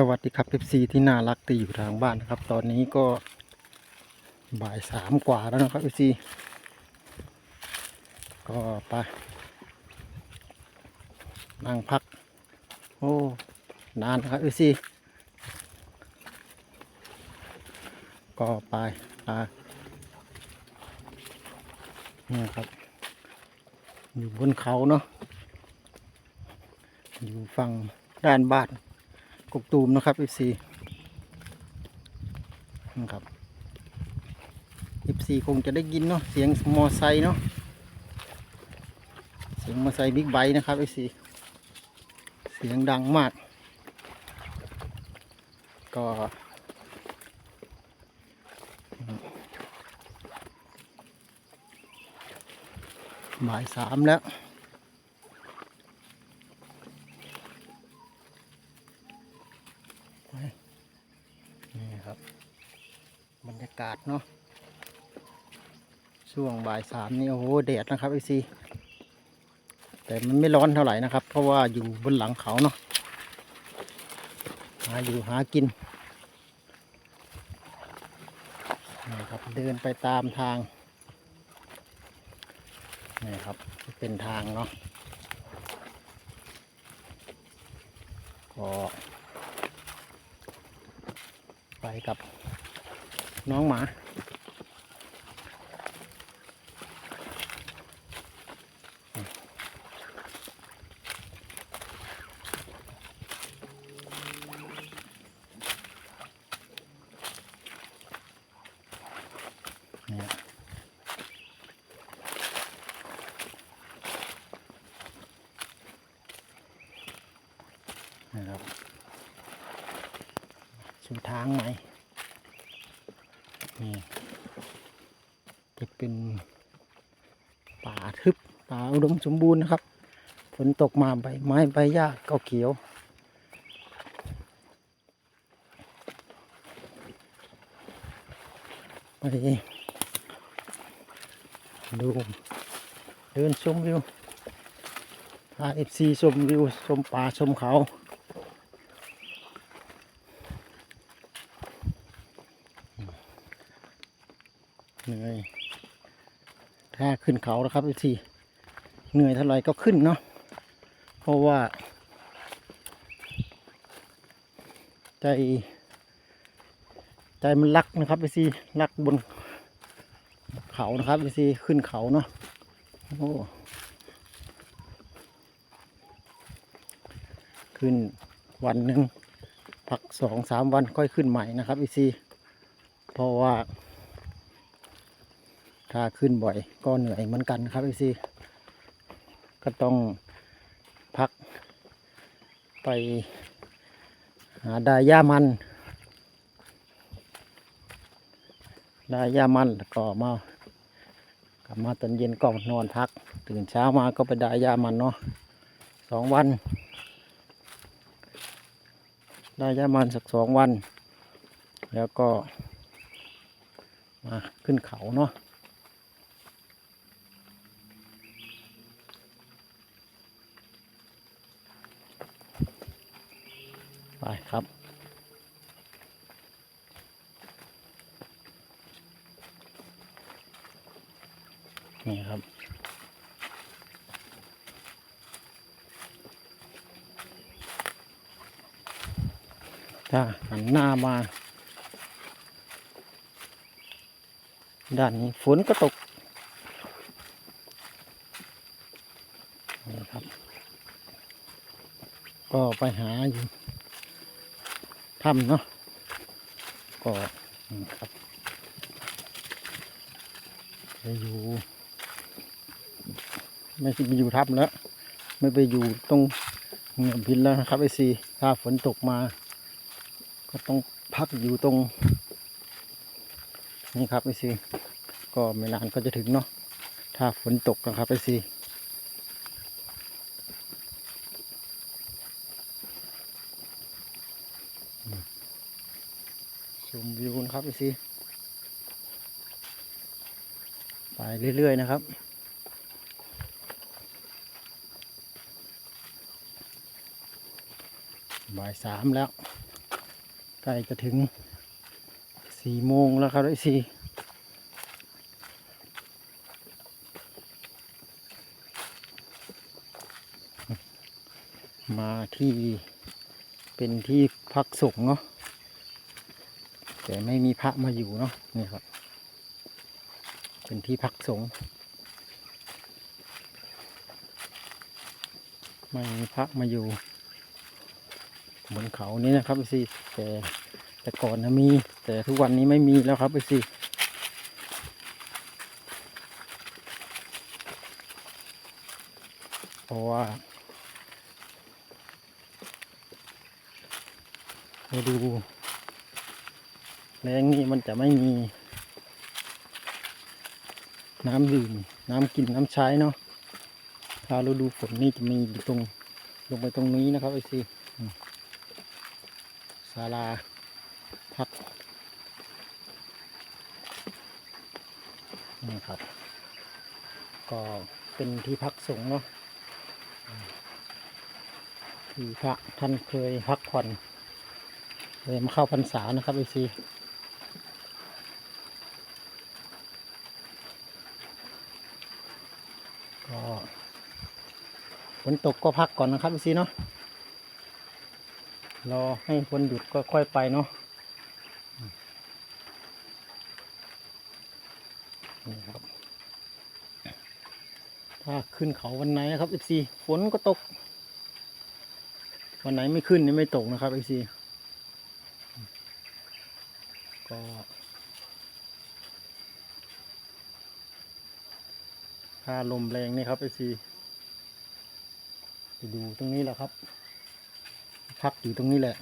สวัสดีครับเอฟซีที่น่ารักที่อยู่ทางบ้านนะครับ ตอนนี้ก็บ่ายสามกว่าแล้วนะครับเอฟซีก็ไปนั่งพัก โอ้นานนะครับเอฟซีก็ไปไปนี่ครับ อยู่บนเขาเนาะอยู่ฝั่งด้านบ้าน กกตูมนะครับ FC นะครับ FC คงจะได้ยินเนาะเสียงมอไซค์เนาะเสียงมอไซค์บิ๊กไบค์นะครับ FC เสียงดังมาก ก็บ่ายสามแล้ว นี่ครับ บรรยากาศเนาะช่วงบ่ายสามนี่โอ้โหแดดนะครับไอซีแต่มันไม่ร้อนเท่าไหร่นะครับ เพราะว่าอยู่บนหลังเขาเนาะหาอยู่หากินนี่ครับเดินไปตามทางนี่ครับเป็นทางเนาะก็ไปกับ น้องหมานี่ยนะครับสู่ทางใหม่ นี่จะเป็นป่าทึบป่าอุดมสมบูรณ์นะครับ ฝนตกมาใบไม้ใบหญ้าก็เขียวไปดูเดินชมวิวพาเอฟซีชมวิวชมป่าชมเขา เหนื่อยถ้าขึ้นเขาแล้วครับไอทีเหนื่อยเท่าไรก็ขึ้นเนาะเพราะว่า ใจ ใจมันรักนะครับไอซีรักบนเขานะครับไอซีขึ้นเขาเนาะโอ้ขึ้นวันหนึ่งพักสองสามวันค่อยขึ้นใหม่นะครับไอซีเพราะว่า ถ้าขึ้นบ่อยก็เหนื่อยเหมือนกันครับไอซีก็ต้องพัก ไปหาได้หญ้ามันได้หญ้ามันก็มากลับมาตอนเย็นก็นอนพัก ตื่นเช้ามาก็ไปได้หญ้ามันเนาะสองวันได้หญ้ามันสักสองวัน แล้วก็มาขึ้นเขาเนาะ ไปครับ นี่ครับ ถ้าหันหน้ามา ด้านนี้ฝนก็ตกนี่ครับ ก็ไปหาอยู่ ถ้ำเนาะก็นะครับไปอยู่ ไม่ใช่ไปอยู่ถ้ำแล้ว ไม่ไปอยู่ตรงเหงียบพินแล้วนะครับไอซีถ้าฝนตกมา ก็ต้องพักอยู่ตรง นี่ครับไอซีก็ไม่นานก็จะถึงเนาะถ้าฝนตกนะครับไอซี ชมวิวนะครับพี่ซีไปเรื่อย ๆ นะครับ บ่ายสามแล้ว ใกล้จะถึงสี่โมงแล้วครับไอซีมาที่เป็นที่พักสงเนาะ แต่ไม่มีพระมาอยู่เนาะนี่ครับ เป็นที่พักสงฆ์ไม่มีพระมาอยู่ บนเขานี้นะครับไอซีแต่แต่ก่อนนะมี แต่ทุกวันนี้ไม่มีแล้วครับไอซีเพราะว่าเราดู แรงนี้มันจะไม่มี น้ำดื่ม น้ำกินน้ำใช้เนาะถ้าเราดูฝนนี่จะมีอยู่ตรงลงไปตรงนี้นะครับไอซีศาลาพักนี่ครับ ก็เป็นที่พักสงฆ์เนาะที่พระท่านเคยพักผ่อนเลยมาเข้าพรรษานะครับไอซี ฝนตกก็พักก่อนนะครับไอซีเนาะรอให้คนหยุดก็ค่อยไปเนาะนี่ครับ ถ้าขึ้นเขาวันไหนนะครับ FC ฝนก็ตก วันไหนไม่ขึ้นนี่ไม่ตกนะครับ FC ก็าลมแรงนี่ครับ FC ไปดูตรงนี้แหละครับ พักอยู่ตรงนี้แหละ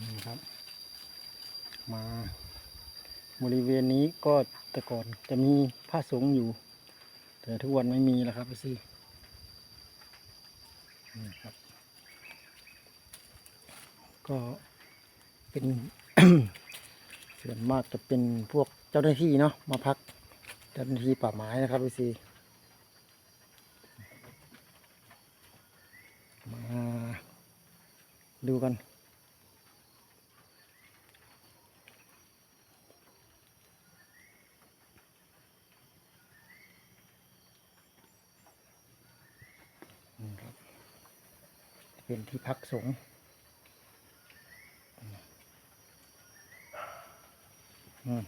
นี่ครับ มาบริเวณนี้ก็แต่ก่อนจะมีพระสงอยู่ แต่ทุกวันไม่มีแล้วครับพี่ซีนี่ครับ ก็เป็นส่วนมากจะเป็นพวก จ้าหน้าที่เนาะมาพักเจ้าหน้าที่ป่าไม้นะครับพี่ซีมาดูกันเป็นที่พักสงฆ์อืม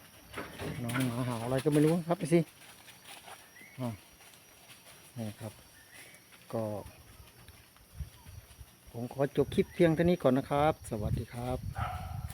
น้องหมาเห่าอะไรก็ไม่รู้ครับไปสินี่ครับ ก็ ผมขอจบคลิปเพียงเท่านี้ก่อนนะครับ สวัสดีครับ